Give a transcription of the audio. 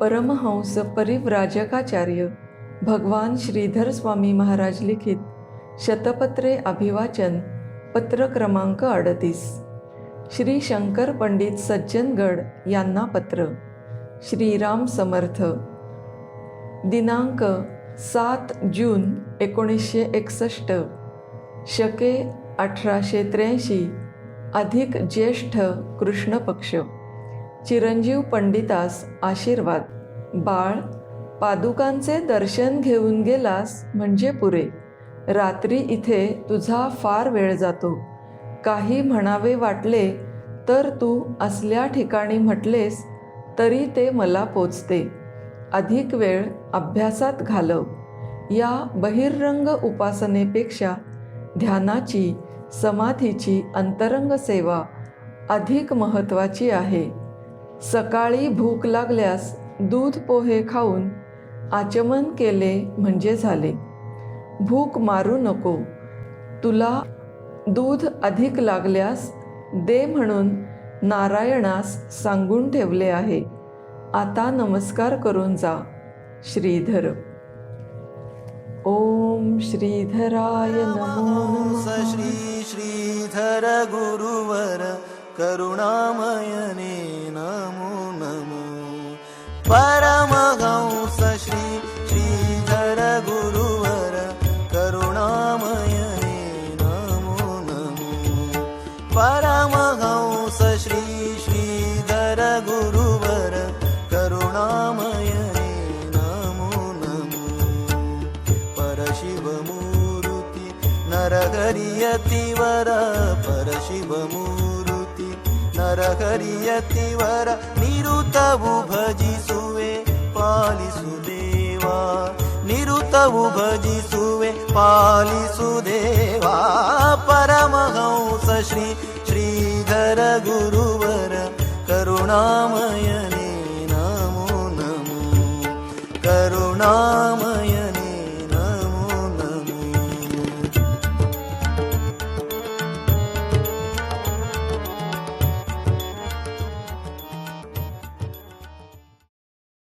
परमहंस परिव्राजकाचार्य भगवान श्रीधर स्वामी महाराज लिखित शतपत्रे अभिवाचन पत्र क्रमांक अडतीस. श्री शंकर पंडित सज्जनगड यांना पत्र. श्रीराम समर्थ. दिनांक सात जून एकोणीसशे एकसष्ट. शके अठराशे त्र्याऐंशी. अधिक ज्येष्ठ कृष्ण पक्ष चिरंजीव पंडितास आशीर्वाद. बाळ पादुकांचे दर्शन घेऊन गेलास म्हणजे पुरे. रात्री इथे तुझा फार वेळ जातो. काही म्हणावे वाटले तर तू असल्या ठिकाणी म्हटलेस तरी ते मला पोचते. अधिक वेळ अभ्यासात घालव. या बहिर्रंग उपासनेपेक्षा ध्यानाची समाधीची अंतरंग सेवा अधिक महत्त्वाची आहे. सकाळी भूक लागल्यास दूध पोहे खाऊन आचमन केले म्हणजे झाले. भूक मारू नको. तुला दूध अधिक लागल्यास दे म्हणून नारायणास सांगून ठेवले आहे. आता नमस्कार करून जा श्रीधर. ओम श्रीधराय नमो श्री श्रीधर गुरुवर करुणामयने परमहंस श्री श्रीधर गुरुवर करुणामयने नमो नमो। परमहंस श्री श्रीधर गुरुवर करुणामयने नमो नमो। परशिवमूर्ती नरहरियतिवर परशिवमूर्ती नरहरियतिवर निरुतवु भजिसुवे पालिसु देवा निरुत उभजिसुवे पालिसुदेवा परमहंस श्री श्रीधर गुरुवर करुणामयने